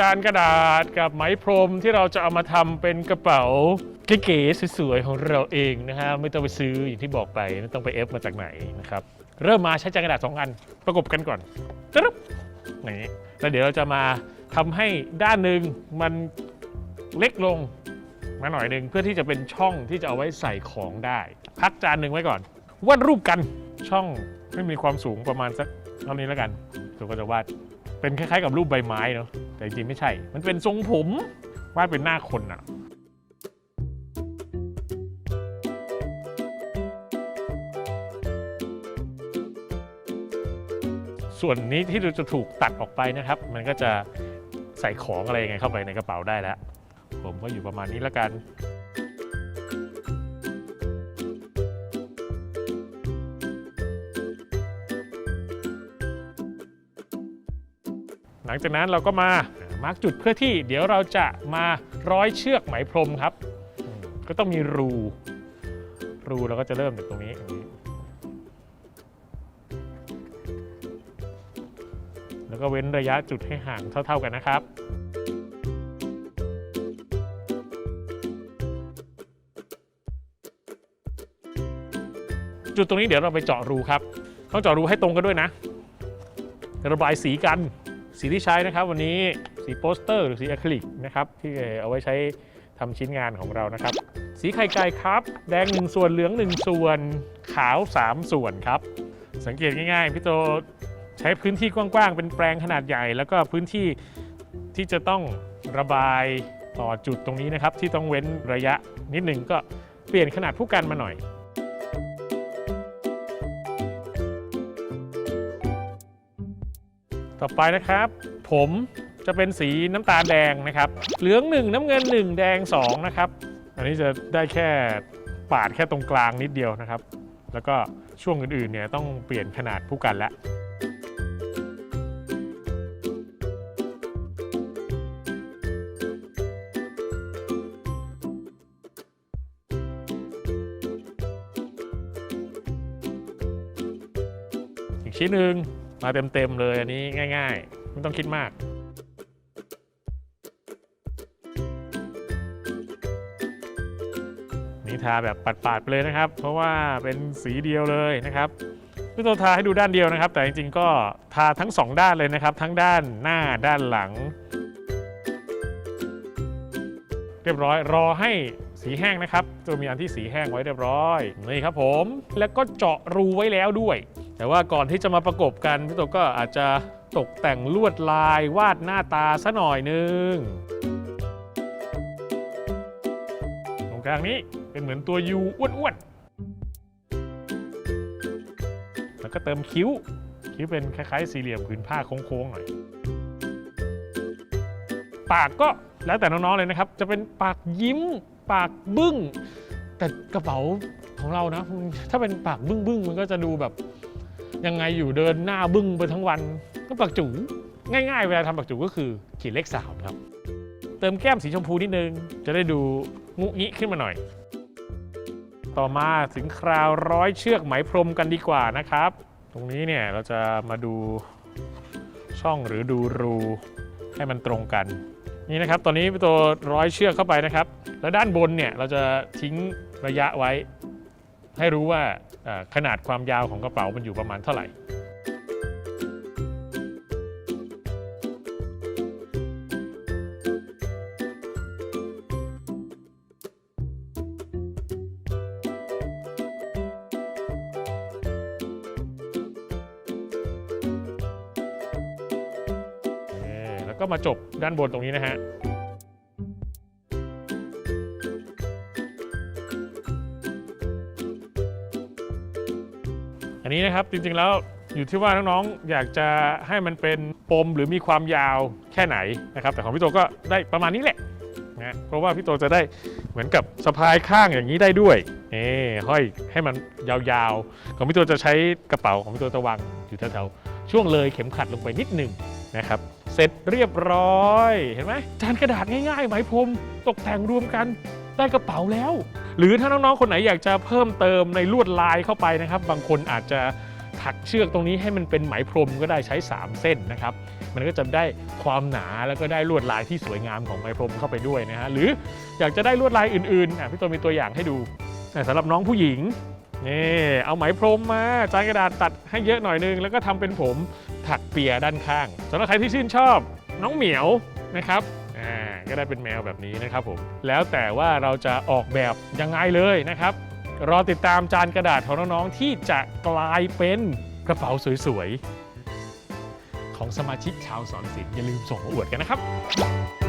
จานกระดาษกับไหมพรมที่เราจะเอามาทำเป็นกระเป๋าเก๋ๆสวยๆของเราเองนะฮะไม่ต้องไปซื้ออย่างที่บอกไปไม่ต้องไปเอฟมาจากไหนนะครับเริ่มมาใช้จานกระดาษสองอันประกบกันก่อนจึ๊บอย่างนี้แล้วเดี๋ยวเราจะมาทำให้ด้านหนึ่งมันเล็กลงมาหน่อยหนึ่งเพื่อที่จะเป็นช่องที่จะเอาไว้ใส่ของได้ พักจานหนึ่งไว้ก่อนวาดรูปกันช่องไม่มีความสูงประมาณสักเท่านี้แล้วกันเราก็จะวาด เป็นคล้ายๆกับรูปใบไม้เนาะแต่จริงๆไม่ใช่ มันเป็นทรงผมวาดเป็นหน้าคนอะส่วนนี้ที่เราจะถูกตัดออกไปนะครับ มันก็จะใส่ของอะไรยังไงเข้าไปในกระเป๋าได้แล้ว ผมก็อยู่ประมาณนี้แล้วกัน หลังจากนั้นเราก็มามาร์กจุดเพื่อที่เดี๋ยวเราจะมาร้อยเชือกไหมพรมครับ ก็ต้องมีรู รูเราก็จะเริ่มจากตรงนี้อย่างนี้ แล้วก็เว้นระยะจุดให้ห่างเท่า ๆกันนะครับจุดตรงนี้เดี๋ยวเราไปเจาะรูครับ ต้องเจาะรูให้ตรงกันด้วยนะ ระบายสีกัน สีที่ใช้นะครับวันนี้สีโปสเตอร์หรือสีอะคริลิกนะครับที่เอาไว้ใช้ทำชิ้นงานของเรานะครับ สีไข่ไก่ครับ แดง 1 ส่วนเหลือง 1 ส่วนขาว 3 ส่วนครับ สังเกตง่ายๆพี่โตใช้พื้นที่กว้างๆ เป็นแปลงขนาดใหญ่ แล้วก็พื้นที่ที่จะต้องระบายต่อจุดตรงนี้นะครับ ที่ต้องเว้นระยะนิดหนึ่งก็เปลี่ยนขนาดผู้กันมาหน่อย ต่อไปนะครับ ผมจะเป็นสีน้ำตาลแดงนะครับ เหลือง 1 น้ำเงิน 1 แดง 2 นะครับ อันนี้จะได้แค่ปาดแค่ตรงกลางนิดเดียวนะครับ แล้วก็ช่วงอื่นๆเนี่ยต้องเปลี่ยนขนาดผู้กันแล้วอีกชิ้นหนึ่ง มาเต็มๆเลยอันนี้ง่ายๆ ไม่ต้องคิดมากนี่ทาแบบปัดๆไปเลยนะครับ เพราะว่าเป็นสีเดียวเลยนะครับไม่ต้องทาให้ดูด้านเดียวนะครับ แต่จริงๆก็ทาทั้งสองด้านเลยนะครับ ทั้งด้านหน้าด้านหลัง เรียบร้อยรอให้สีแห้งนะครับจะมีอันที่สีแห้งไว้เรียบร้อยนี่ครับผมแล้วก็เจาะรูไว้แล้วด้วย แต่ว่าก่อนที่จะมาประกบกันพี่โตก็อาจจะตกแต่งลวดลายวาดหน้าตาซะหน่อยนึงตรงกลางนี้เป็นเหมือนตัวยูอ้วนๆแล้วก็เติมคิ้ว คิ้วเป็นคล้ายๆสี่เหลี่ยมผืนผ้าโค้งๆหน่อย ปากก็แล้วแต่น้องๆเลยนะครับ จะเป็นปากยิ้มปากบึ้ง แต่กระเป๋าของเรานะ ถ้าเป็นปากบึงบึ้งๆมันก็จะดูแบบ ยังไงอยู่เดินหน้าบึ้งไปทั้งวันก็ปากจูง่ายๆ เวลาทำปากจูก็คือขีดเลขสามครับ เติมแก้มสีชมพูนิดนึง จะได้ดูงุงิขึ้นมาหน่อย ต่อมาถึงคราวร้อยเชือกไหมพรมกันดีกว่านะครับ ตรงนี้เนี่ยเราจะมาดูช่องหรือดูรูให้มันตรงกัน นี่นะครับตอนนี้ตัวร้อยเชือกเข้าไปนะครับ แล้วด้านบนเนี่ยเราจะทิ้งระยะไว้ ให้รู้ว่าขนาดความยาวของกระเป๋ามันอยู่ประมาณเท่าไหร่เออแล้วก็มาจบด้านบนตรงนี้นะฮะ อันนี้นะครับจริงๆแล้วอยู่ที่ว่าน้องๆอยากจะให้มันเป็นปมหรือมีความยาวแค่ไหนนะครับ แต่ของพี่โตก็ได้ประมาณนี้แหละนะเพราะว่าพี่โตจะได้เหมือนกับสะพายข้างอย่างนี้ได้ด้วยนี่ห้อยให้มันยาวๆ ของพี่โตจะใช้กระเป๋าของพี่โตจะวางอยู่แถวๆช่วงเลยเข็มขัดลงไปนิดหนึ่งนะครับ เสร็จเรียบร้อยเห็นไหมจานกระดาษง่ายๆไหมพรมตกแต่งรวมกัน ได้กระเป๋าแล้ว หรือถ้าน้องๆคนไหนอยากจะเพิ่มเติมในลวดลายเข้าไปนะครับ บางคนอาจจะถักเชือกตรงนี้ให้มันเป็นไหมพรมก็ได้ใช้ 3 เส้นนะครับ มันก็จะได้ความหนาแล้วก็ได้ลวดลายที่สวยงามของไหมพรมเข้าไปด้วยนะฮะหรืออยากจะได้ลวดลายอื่นๆอะพี่ตัวมีตัวอย่างให้ดูสำหรับน้องผู้หญิงนี่เอาไหมพรมมาจานกระดาษตัดให้เยอะหน่อยนึง แล้วก็ทำเป็นผมถักเปียด้านข้างสำหรับใครที่ชื่นชอบ น้องเหมียวนะครับ ก็ได้เป็นแมวแบบนี้นะครับผมแล้วแต่ว่าเราจะออกแบบยังไงเลยนะครับ รอติดตามจานกระดาษของน้องๆที่จะกลายเป็นกระเป๋าสวยๆของสมาชิกชาวสอนศิลป์อย่าลืมส่งมาอวดกันนะครับ